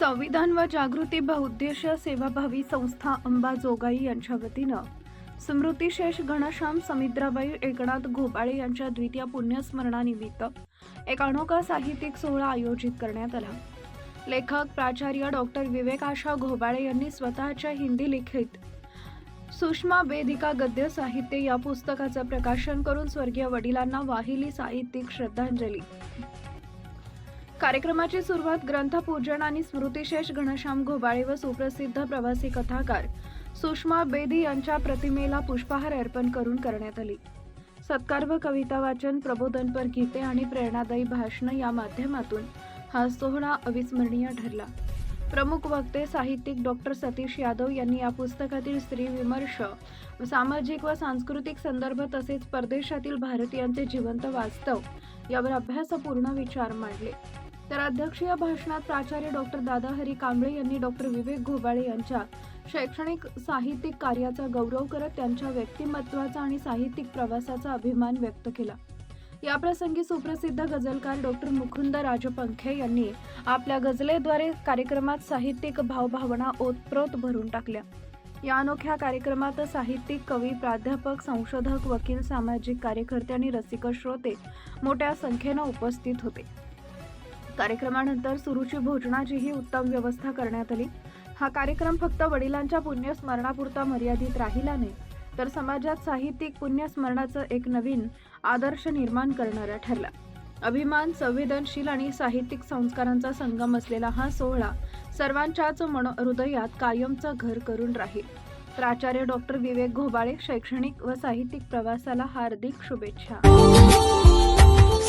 संविधान व जागृती बहुउद्देशीय सेवाभावी संस्था अंबाजोगाई यांच्या वतीनं स्मृतिशेष घनश्याम समिद्राबाई एकनाथ घोबाळे यांच्या द्वितीय पुण्यस्मरणानिमित्त एक अनोखा साहित्यिक सोहळा आयोजित करण्यात आला. लेखक प्राचार्य डॉक्टर विवेक आशा घोबाळे यांनी स्वतःच्या हिंदी लिखित सुषमा वेदिका गद्य साहित्य या पुस्तकाचं प्रकाशन करून स्वर्गीय वडिलांना वाहिली साहित्यिक श्रद्धांजली. कार्यक्रमाची सुरुवात ग्रंथपूजन आणि स्मृतिशेष घनश्याम घोबाळे व सुप्रसिद्ध प्रवासी कथाकार सुषमा बेदी यांच्या प्रतिमेला पुष्पहार अर्पण करून करण्यात आली. सत्कार व कविता वाचन प्रबोधनपर गीते आणि प्रेरणादायी भाषणं या माध्यमातून हा सोहळा अविस्मरणीय ठरला. प्रमुख वक्ते साहित्यिक डॉक्टर सतीश यादव यांनी या पुस्तकातील स्त्री विमर्श सामाजिक व सांस्कृतिक संदर्भ तसेच परदेशातील भारतीयांचे जिवंत वास्तव यावर अभ्यासपूर्ण विचार मांडले. तर अध्यक्षीय भाषणात प्राचार्य डॉक्टर दादाहरी कांबळे यांनी डॉक्टर विवेक घोबाळे यांच्या शैक्षणिक साहित्यिक कार्याचा गौरव करत त्यांच्या व्यक्तिमत्वाचा आणि साहित्यिक प्रवासाचा अभिमान व्यक्त केला. याप्रसंगी सुप्रसिद्ध गझलकार डॉक्टर मुकुंद राजपंखे यांनी आपल्या गझलेद्वारे कार्यक्रमात साहित्यिक भावभावना ओतप्रोत भरून टाकल्या. या अनोख्या कार्यक्रमात साहित्यिक कवी प्राध्यापक संशोधक वकील सामाजिक कार्यकर्ते आणि रसिक श्रोते मोठ्या संख्येनं उपस्थित होते. कार्यक्रमानंतर सुरुची भोजनाचीही उत्तम व्यवस्था करण्यात आली. हा कार्यक्रम फक्त वडिलांच्या पुण्यस्मरणापुरता मर्यादित राहिला नाही तर समाजात साहित्यिक पुण्यस्मरणाचं एक नवीन आदर्श निर्माण करणारा ठरला. अभिमान संवेदनशील आणि साहित्यिक संस्कारांचा संगम असलेला हा सोहळा सर्वांच्याच मन हृदयात कायमचं घर करून राहील. प्राचार्य डॉक्टर विवेक घोबाळे शैक्षणिक व साहित्यिक प्रवासाला हार्दिक शुभेच्छा.